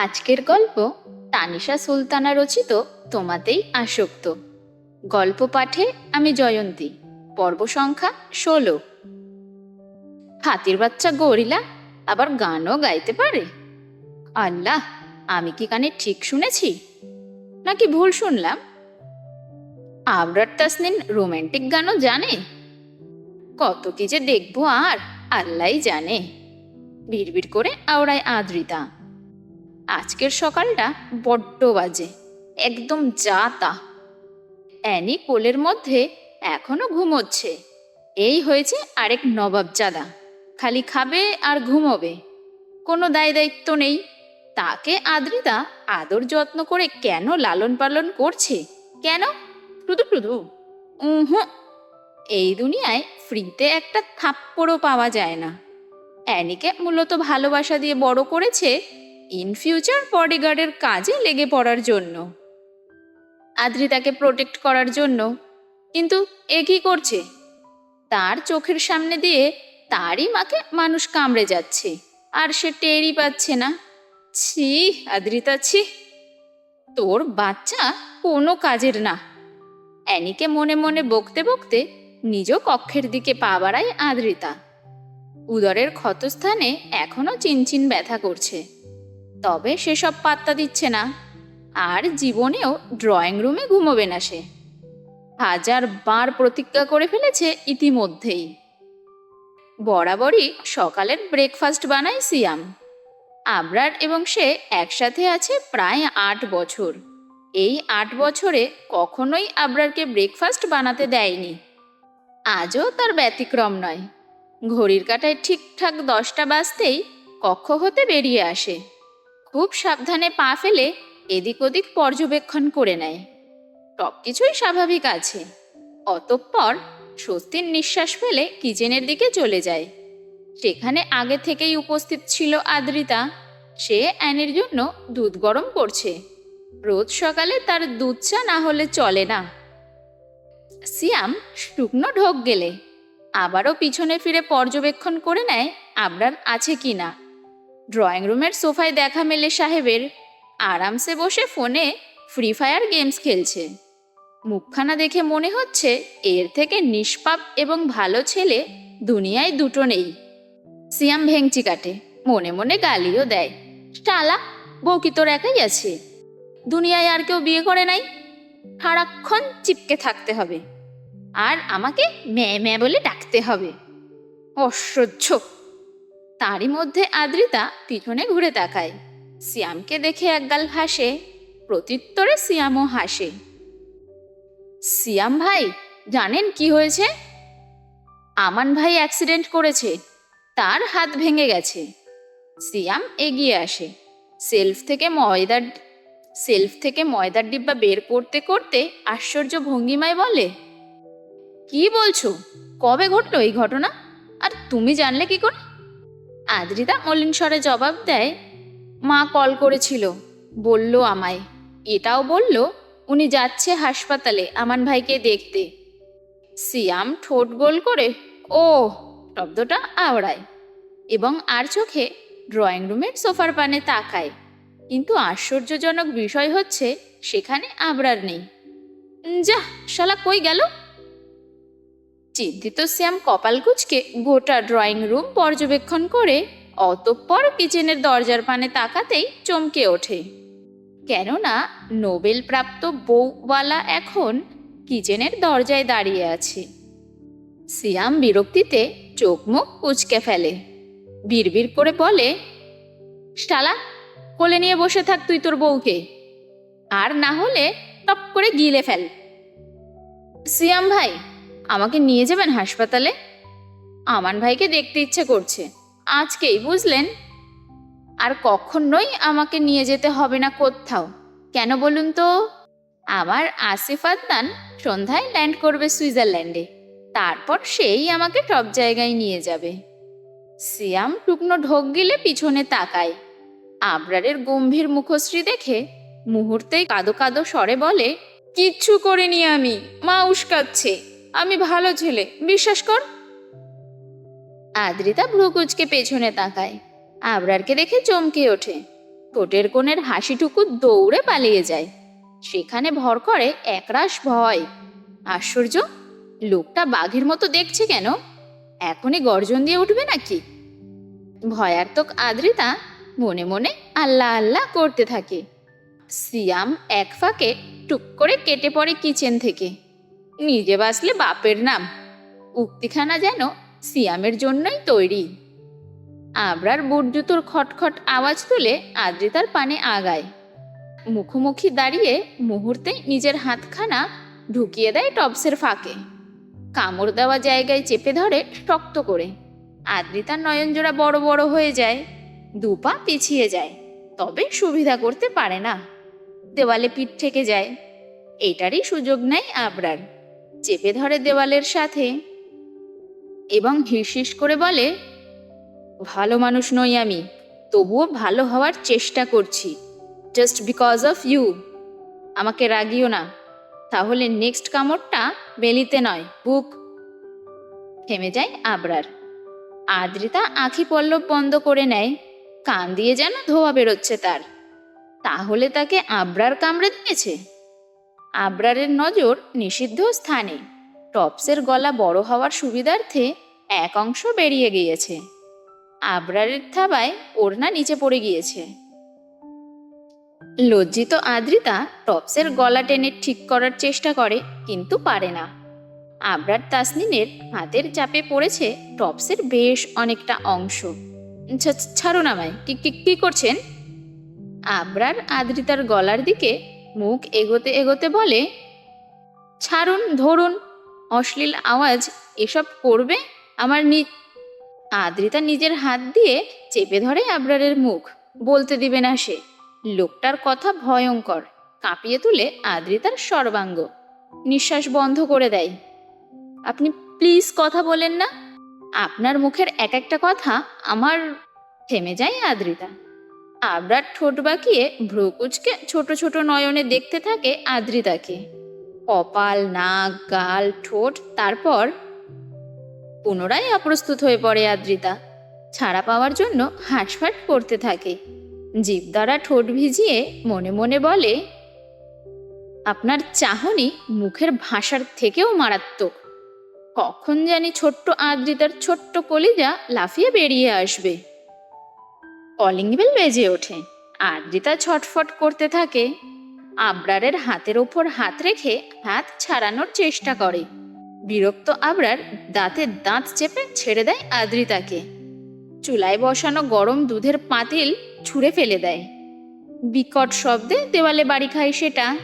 আজকের গল্প তানিশা সুলতানা রচিত, তোমাতেই আসক্ত। গল্প পাঠে আমি জয়ন্তী, পর্ব সংখ্যা ষোলো। হাতির বাচ্চা গরিলা আবার গানও গাইতে পারে? আল্লাহ, আমি কি কানে ঠিক শুনেছি? নাকি ভুল শুনলাম? আবরার তাসনিন রোম্যান্টিক গানও জানে? কত কি যে দেখব আর, আল্লাহই জানে। বিড়বিড় করে আওড়ায় আদ্রিতা। আজকের সকালটা বড্ড বাজে, একদম যা তা। অ্যানি কোলের মধ্যে এখনও ঘুমোচ্ছে। এই হয়েছে আরেক নবাবজাদা। খালি খাবে আর ঘুমোবে। কোনো দায় দায়িত্ব নেই। তাকে আদ্রিতা আদর যত্ন করে কেন লালন পালন করছে? কেন? শুধু শুধু উহ। এই দুনিয়ায় ফ্রিতে একটা থাপ্পড়ও পাওয়া যায় না। অ্যানিকে মূলত ভালোবাসা দিয়ে বড় করেছে ইন ফিউচার বডিগার্ডের কাজে লেগে পড়ার জন্য। আদ্রিতাকে প্রোটেক্ট করার জন্য। কিন্তু এ কি করছে? তার চোখের সামনে দিয়ে তারই মাকে মানুষ কামড়ে যাচ্ছে। আর সে টেরই পাচ্ছে না। ছি, আদ্রিতা, ছি। তোর বাচ্চা কোনো কাজের না। অ্যানিকে মনে মনে বকতে বকতে নিজ কক্ষের দিকে পা বাড়ায় আদ্রিতা। উদরের ক্ষতস্থানে এখনও চিনচিন ব্যথা করছে। তবে সেসব পাত্তা দিচ্ছে না। আর জীবনেও ড্রয়িং রুমে ঘুমোবে না সে। হাজার বার প্রতিজ্ঞা করে ফেলেছে ইতিমধ্যেই। বরাবরই সকালের ব্রেকফাস্ট বানায় সিয়াম। আবরার এবং সে একসাথে আছে প্রায় আট বছর। এই আট বছরে কখনোই আবরারকে ব্রেকফাস্ট বানাতে দেয়নি। আজও তার ব্যতিক্রম নয়। ঘড়ির কাঁটায় ঠিকঠাক দশটা বাজতেই কক্ষ হতে বেরিয়ে আসে। খুব সাবধানে পা ফেলে এদিক ওদিক পর্যবেক্ষণ করে নেয়। সব কিছুই স্বাভাবিক আছে। অতঃপর স্বস্তির নিঃশ্বাস ফেলে কিচেনের দিকে চলে যায়। সেখানে আগে থেকেই উপস্থিত ছিল আদ্রিতা। সে অ্যানের জন্য দুধ গরম করছে। রোজ সকালে তার দুধ চা না হলে চলে না। সিয়াম শুকনো ঢোক গেলে। আবারও পিছনে ফিরে পর্যবেক্ষণ করে নেয়, আবরার আছে কি না? ড্রয়িং রুমের সোফায় দেখা মেলে সাহেবের। আরামসে বসে ফোনে ফ্রি ফায়ার গেমস খেলছে। মুখখানা দেখে মনে হচ্ছে এর থেকে নিষ্পাপ এবং ভালো ছেলে দুনিয়ায় দুটো নেই। সিয়াম ভেংচি কাটে, মনে মনে গালিও দেয়। শালা, বউ কি তোর একাই আছে? দুনিয়ায় আর কেউ বিয়ে করে নাই? সারাক্ষণ চিপকে থাকতে হবে। আর আমাকে ম্যা ম্যা বলে ডাকতে হবে। অসহ্য তারই মধ্যে আদ্রিতা পিছনে ঘুরে তাকায়। সিয়ামকে দেখে একগাল হাসে, প্রত্যুত্তরে সিয়ামও হাসে। সিয়াম ভাই, জানেন কি হয়েছে? আমান ভাই অ্যাক্সিডেন্ট করেছে, তার হাত ভেঙে গেছে। সিয়াম এগিয়ে আসে। সেলফ থেকে ময়দার, সেলফ থেকে ময়দার ডিব্বা বের করতে করতে আশ্চর্য ভঙ্গিমায় বলে, কি বলছো? কবে ঘটলো এই ঘটনা? আর তুমি জানলে কি করে? আদ্রিতা মলিন স্বরে জবাব দেয়, মা কল করেছিল, বলল আমায়। এটাও বলল, উনি যাচ্ছে হাসপাতালে আমান ভাইকে দেখতে। সিয়াম ঠোঁট গোল করে ও শব্দটা আওড়ায় এবং আর চোখে ড্রয়িং রুমের সোফার পানে তাকায়। কিন্তু আশ্চর্যজনক বিষয় হচ্ছে, সেখানে আবরার নেই। যা, শালা কই গেল? চিন্তিত শ্যাম কপাল কুচকে গোটা ড্রয়িং রুম পর্যবেক্ষণ করে অতঃপর কিচেনের দরজার পানে তাকাতেই চমকে ওঠে। কেননা নোবেল প্রাপ্ত বউওয়ালা এখন কিচেনের দরজায় দাঁড়িয়ে আছে। সিয়াম বিরক্তিতে চোখ মুখ কুচকে ফেলে। বিড়বিড় করে বলে, শালা, কোলে নিয়ে বসে থাক তুই তোর বউকে। আর না হলে টপ করে গিলে ফেল। সিয়াম ভাই আমাকে নিয়ে যাবেন হাসপাতালে? আমান ভাইকে দেখতে ইচ্ছে করছে। আজকেই, বুঝলেন? আর কখনোই আমাকে নিয়ে যেতে হবে না কোথাও। কেন বলুন তো? আমার আসিফ আদনান সন্ধ্যায় ল্যান্ড করবে সুইজারল্যান্ডে। তারপর সেই আমাকে সব জায়গায় নিয়ে যাবে। সিয়াম টুকনো ঢোক গিলে পিছনে তাকায়। আবরারের গম্ভীর মুখশ্রী দেখে মুহূর্তেই কাদো কাদো স্বরে বলে, কিচ্ছু করিনি আমি, মা উস্কাচ্ছে। আমি ভালো ছেলে, বিশ্বাস কর। আদ্রিতা ভ্রুকুচকে পেছনে তাকায়। আবরারকে দেখে চমকে ওঠে। ঠোঁটের কোণের হাসিটুকু দৌড়ে পালিয়ে যায়। সেখানে ভর করে একরাশ ভয়। আশ্চর্য, লোকটা বাঘের মতো দেখছে কেন? এখনই গর্জন দিয়ে উঠবে নাকি? ভয়ার্তক আদ্রিতা মনে মনে আল্লাহ আল্লাহ করতে থাকে। সিয়াম এক ফাঁকে টুক করে কেটে পড়ে কিচেন থেকে। নিজে বাঁচলে বাপের নাম। উক্তিখানা যেন সিয়ামের জন্যই তৈরি। আবরার বুট জুতোর খটখট আওয়াজ তুলে আদ্রিতার পানে আগায়। মুখোমুখি দাঁড়িয়ে মুহূর্তে নিজের হাতখানা ঢুকিয়ে দেয় টপসের ফাঁকে। কামড় দেওয়া জায়গায় চেপে ধরে শক্ত করে। আদ্রিতার নয়নজোড়া বড় বড় হয়ে যায়। দুপা পিছিয়ে যায়। তবে সুবিধা করতে পারে না। দেওয়ালে পিঠ থেকে যায়। এটারই সুযোগ নেয় আবরার। চেপে ধরে দেওয়ালের সাথে এবং হিসহিস করে বলে, ভালো মানুষ নই আমি, তবুও ভালো হওয়ার চেষ্টা করছি। জাস্ট বিকজ অফ ইউ আমাকে রাগিও না। তাহলে নেক্সট কামড়টা বেলিতে নয়, বুক। থেমে যায় আবরার। আদ্রিতা আখি পল্লব বন্ধ করে নেয়, কান দিয়ে যেন ধোয়া বেরোচ্ছে তার। তাহলে তাকে আবরার কামড়ে দিয়েছে? আবরারের নজর নিষিদ্ধ স্থানে। টপসের গলা বড় হওয়ার সুবিধার্থে এক অংশ বেরিয়ে গিয়েছে। আবরারের থাবায় ওড়না নিচে পড়ে গিয়েছে। লজ্জিত আদ্রিতা টপসের গলা টেনে ঠিক করার চেষ্টা করে, কিন্তু পারে না। আবরার তাসনিনের হাতের চাপে পড়েছে টপসের বেশ অনেকটা অংশ। ছা- ছাড়ুন আমায়, কি কি কি করছেন? আবরার আদ্রিতার গলার দিকে মুখ এগোতে এগোতে বলে, ছাড়ুন, ধরুন, অশ্লীল আওয়াজ, এসব করবে আমার নি আদ্রিতা নিজের হাত দিয়ে চেপে ধরে আবরারের মুখ। বলতে দিবে না সে। লোকটার কথা ভয়ঙ্কর। কাঁপিয়ে তুলে আদ্রিতার সর্বাঙ্গ। নিঃশ্বাস বন্ধ করে দেয়। আপনি প্লিজ কথা বলেন না। আপনার মুখের এক একটা কথা আমার থেমে যায় আদ্রিতা। আবরার ঠোঁট বাঁকিয়ে ভ্রুকুচকে ছোট ছোট নয়নে দেখতে থাকে আদ্রিতাকে। কপাল, নাক, গাল, ঠোঁট, তারপর পুনরায় অপ্রস্তুত হয়ে পড়ে আদ্রিতা। ছাড়া পাওয়ার জন্য হাঁসফাট করতে থাকে। জিভ দ্বারা ঠোঁট ভিজিয়ে মনে মনে বলে, আপনার চাহনি মুখের ভাষার থেকেও মারাত্মক। কখন জানি ছোট্ট আদ্রিতার ছোট্ট কলিজা লাফিয়ে বেরিয়ে আসবে। কলিং বেল বেজে ওঠে। আদ্রিতা ছটফট করতে থাকে। আবরারের হাতের ওপর হাত রেখে হাত ছাড়ানোর চেষ্টা করে। বিরক্ত আবরার দাঁতে দাঁত চেপে ছেড়ে দেয় আদ্রিতাকে। চুলায় বসানো গরম দুধের পাতিল ছুঁড়ে ফেলে দেয়। বিকট শব্দে দেওয়ালে বাড়ি খায় সেটা।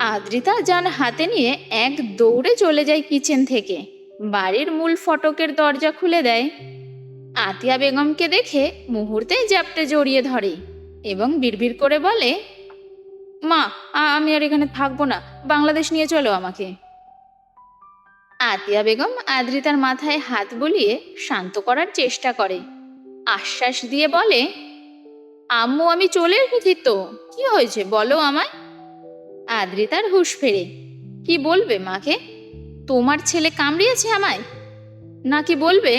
আদ্রিতা যান হাতে নিয়ে এক দৌড়ে চলে যায় কিচেন থেকে। বাড়ির মূল ফটকের দরজা খুলে দেয়। আতিয়া বেগমকে দেখে মুহূর্তেই জ্যাপটে জড়িয়ে ধরে এবং বিড়বিড় করে বলে, মা আমি আর এখানে থাকব না, বাংলাদেশ নিয়ে চলো আমাকে। আতিয়া বেগম আদ্রিতার মাথায় হাত বুলিয়ে শান্ত করার চেষ্টা করে। আশ্বাস দিয়ে বলে, আম্মু, আমি চলে এসেছি তো, কি হয়েছে বলো আমায়? আদ্রিতার হুশ ফেরে, কি বলবে মাকে? তোমার ছেলে কামড়িয়েছে আমায়? নাকি বলবে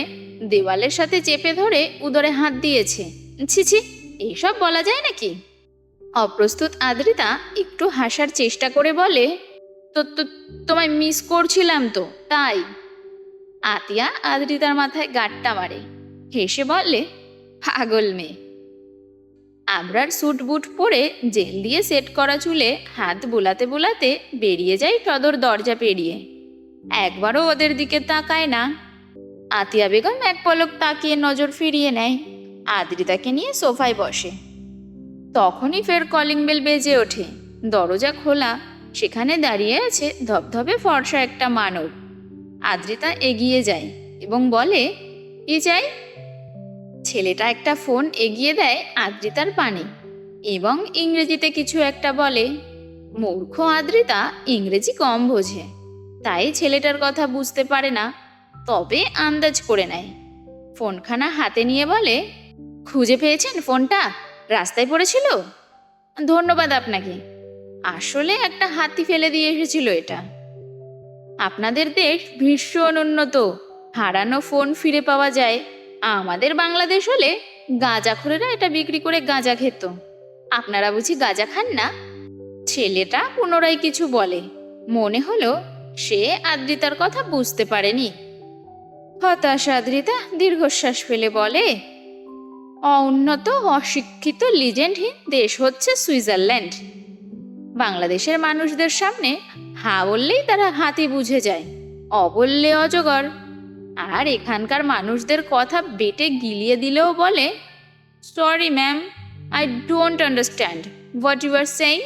দেওয়ালের সাথে চেপে ধরে উদরে হাত দিয়েছে। ছি ছি, এইসব বলা যায় নাকি? অপ্রস্তুত আদ্রিতা একটু হাসার চেষ্টা করে বলে, তো তোমায় মিস করছিলাম তো, তাই? আতিয়া আদ্রিতার মাথায় গাট্টা মারে, হেসে বলে, পাগল মেয়ে। আবরার স্যুট বুট পরে জেল দিয়ে সেট করা চুলে হাত বোলাতে বোলাতে বেরিয়ে যায় সদর দরজা পেরিয়ে। একবারও ওদের দিকে তাকায় না। আতিয়া বেগম এক পলক তাকিয়ে নজর ফিরিয়ে নেয়। আদ্রিতাকে নিয়ে সোফায় বসে। তখনই ফের কলিং বেল বেজে ওঠে। দরজা খোলা। সেখানে দাঁড়িয়ে আছে ধবধবে ফর্সা একটা মানব। আদ্রিতা এগিয়ে যায় এবং বলে, কি চাই? ছেলেটা একটা ফোন এগিয়ে দেয় আদ্রিতার পানে এবং ইংরেজিতে কিছু একটা বলে। মূর্খ আদ্রিতা ইংরেজি কম বোঝে। তাই ছেলেটার কথা বুঝতে পারে না। তবে আন্দাজ করে নেয়। ফোনখানা হাতে নিয়ে বলে, খুঁজে পেয়েছেন ফোনটা? রাস্তায় পড়েছিল? ধন্যবাদ আপনাকে। আসলে একটা হাতি ফেলে দিয়ে এসেছিল এটা। আপনাদের দেশ ভীষণ উন্নত। হারানো ফোন ফিরে পাওয়া যায়। আমাদের বাংলাদেশ হলে গাঁজা গাঁজাখোরেরা এটা বিক্রি করে গাঁজা খেত। আপনারা বুঝি গাঁজা খান না? ছেলেটা পুনরায় কিছু বলে। মনে হলো সে আদ্রিতার কথা বুঝতে পারেনি। হতাশ আদ্রিতা দীর্ঘশ্বাস ফেলে বলে, অউন্নত, অশিক্ষিত লিজেন্ডহীন দেশ হচ্ছে সুইজারল্যান্ড। বাংলাদেশের মানুষদের সামনে হা বললেই তারা হাতি বুঝে যায়, অবললে অজগর। আর এখানকার মানুষদের কথা বেটে গিলিয়ে দিলেও বলে sorry ma'am I don't understand what you are saying